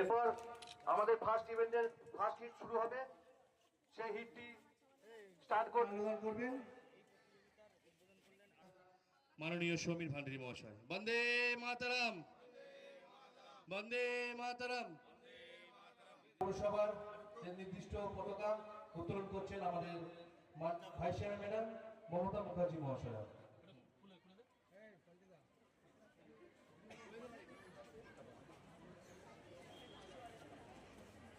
এরপর আমাদের ফার্স্ট ইভেন্টের ফার্স্ট হিট শুরু হবে। সেই হিটটি স্টার্ট মাননীয় সমীর ভান্ডারী মহাশয়। বন্দে মাতারাম। বন্দে মাতারাম। পৌরসভার যে নির্দিষ্ট পতাকা উত্তোলন করছেন আমাদের vice chairman madam Mamata Mukherjee মহাশয়া।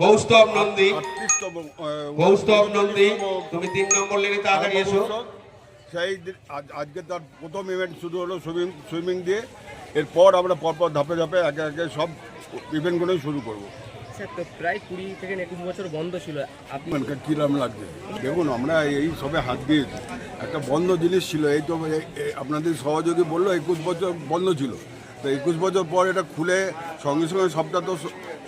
Kaustav Nandi. Kaustav Nandi তুমি তিন নম্বর লেনে তাড়াতাড়ি এসো। উৎসব। সেই আজকে তার প্রথম ইভেন্ট শুরু হলো সুইমিং সুইমিং দিয়ে। এরপর আমরা পরপর ধাপে ধাপে একে একে সব ইভেন্টগুলোই শুরু করব। স্যার তো প্রায় কুড়ি থেকে একুশ বছর বন্ধ ছিল। মানে কিরম লাগছে? দেখুন আমরা এই সবে হাত দিয়েছি। একটা বন্ধ জিনিস ছিল এই তো আপনাদের সহযোগী বলল একুশ বছর বন্ধ ছিল। তো একুশ বছর পর এটা খুলে সঙ্গে সঙ্গে সবটা তো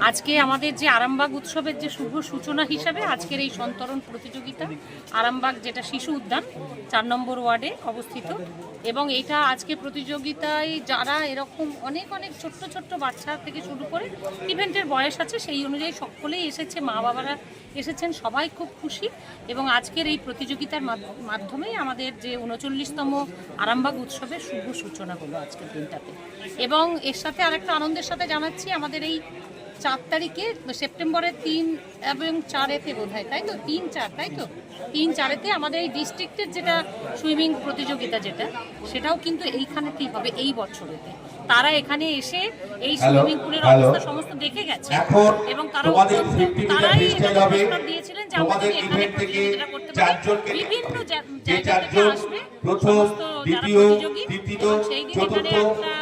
আজকে আমাদের যে আরামবাগ উৎসবের যে শুভ সূচনা হিসাবে আজকের এই সন্তরণ প্রতিযোগিতা, আরামবাগ যেটা শিশু উদ্যান, চার নম্বর ওয়ার্ডে অবস্থিত। এবং এটা আজকে প্রতিযোগিতায় যারা এরকম অনেক অনেক ছোট্ট ছোট্ট বাচ্চা থেকে শুরু করে ইভেন্টের বয়স আছে, সেই অনুযায়ী সকলেই এসেছে, মা বাবারা এসেছেন, সবাই খুব খুশি। এবং আজকের এই প্রতিযোগিতার মাধ্য- মাধ্যমেই আমাদের যে উনচল্লিশতম আরামবাগ উৎসবের শুভ সূচনা হলো আজকের দিনটাতে। এবং এর সাথে আরেকটা আনন্দের সাথে জানাচ্ছি, আমাদের এই চার তারিখে সেপ্টেম্বরের তিন এবং চারেতে বোধ হয় তাই তো? তিন চার তাই তো? তিন চারেতে আমাদের এই ডিস্ট্রিক্টের যেটা সুইমিং প্রতিযোগিতা যেটা সেটাও কিন্তু এইখানেতেই হবে? এই বছরেতে। তারা এখানে এসে এই সুইমিং পুলের অবস্থা সমস্ত দেখে গেছে। এবং তারা তোমাদের অত্যন্ত- 50 মিটার তারাই দিয়েছিলেন যে আমাদের এখানে প্রতিযোগিতা করতে পারি। বিভিন্ন জায়গা থেকে আসবে প্রথম সমস্ত যারা দ্বিতীয় প্রতিযোগী তৃতীয় চতুর্থ একটা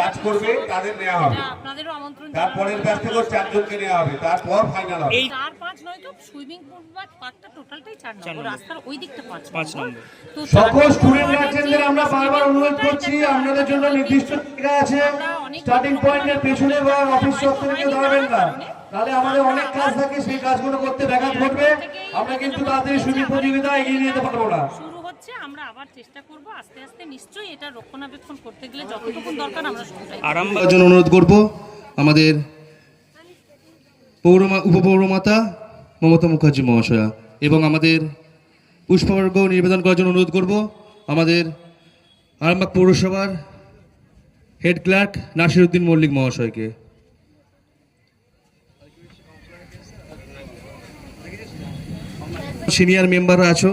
কাজ করবে তাদের নেওয়া হবে। এটা আপনাদেরও আমন্ত্রণ তারপরের ব্যাচ থেকে চারজনকে নেওয়া হবে তারপর ফাইনাল হবে। চার পাঁচ নয় তো সুইমিং পুল বা পার্কটা টোটালটাই চার নম্বর রাস্তার ওই দিকটা পাঁচ নম্বর। সকল স্টুডেন্ট গার্জেনদের আমরা বারবার অনুরোধ করছি আপনাদের জন্য নির্দিষ্ট জায়গা আছে। অনেক স্টার্টিং পয়েন্টের পেছনে বা অফিস চত্বরে দাঁড়াবেন না। তাহলে আমাদের অনেক কাজ থাকে সেই কাজগুলো করতে ব্যাঘাত ঘটবে। আমরা কিন্তু তাদের সুযোগ প্রতিযোগিতা এগিয়ে নিয়ে যেতে পারব না। হচ্ছে আমরা আবার চেষ্টা করব, আস্তে আস্তে নিশ্চয়ই এটা রক্ষণাবেক্ষণ করতে গেলে যতটুকু দরকার আমরা সবটাই। আরামবাগের জন্য অনুরোধ করব, আমাদের পৌরমা উপপৌরমাতা মমতা মুখার্জি মহাশয়া এবং আমাদের পুষ্পবর্গ নিবেদন করার জন্য অনুরোধ করব, আমাদের আরামবাগ পৌরসভার হেড ক্লার্ক নাসিরউদ্দিন মল্লিক মহাশয়কে সিনিয়র মেম্বাররা আছো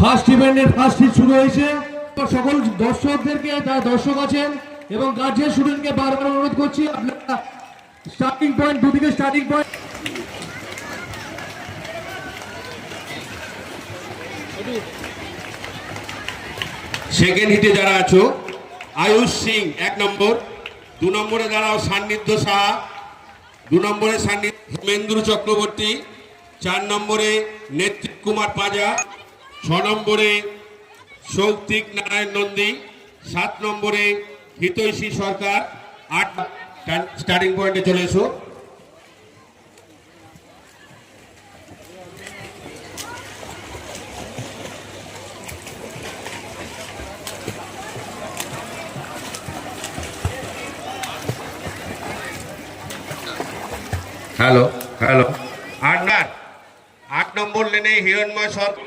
ফার্স্ট ইভেন্টের ফার্স্ট হিট শুরু হয়েছে। সকল দর্শকদেরকে, যারা দর্শক আছেন এবং গার্জিয়ান স্টুডেন্টকে বারবার অনুরোধ করছি, আপনারা স্টার্টিং পয়েন্ট দুদিকে স্টার্টিং পয়েন্ট সেকেন্ড হিটে যারা আছো, আয়ুষ সিং এক নম্বর, দু নম্বরে দাঁড়াও সান্নিধ্য সাহা, দু নম্বরে সান্নিধ্য হেমেন্দ্র চক্রবর্তী, চার নম্বরে নেত্রী কুমার পাজা ছ নম্বরে সৌক্তিক নারায়ণ নন্দী, সাত নম্বরে হিতৈষী সরকার, আট স্টার্টিং পয়েন্টে চলে এসো। Hello hello. আট আট নম্বর লেনে Hiranmoy Sarkar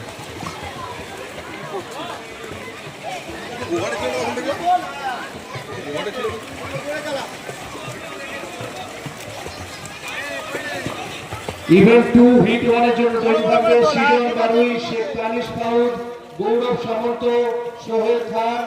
event two heat ওয়ানের জন্য তৈরি থাকবে সিজন বারুই শেখ কানিস পাউড গৌরব সামন্ত, সোহেল খান।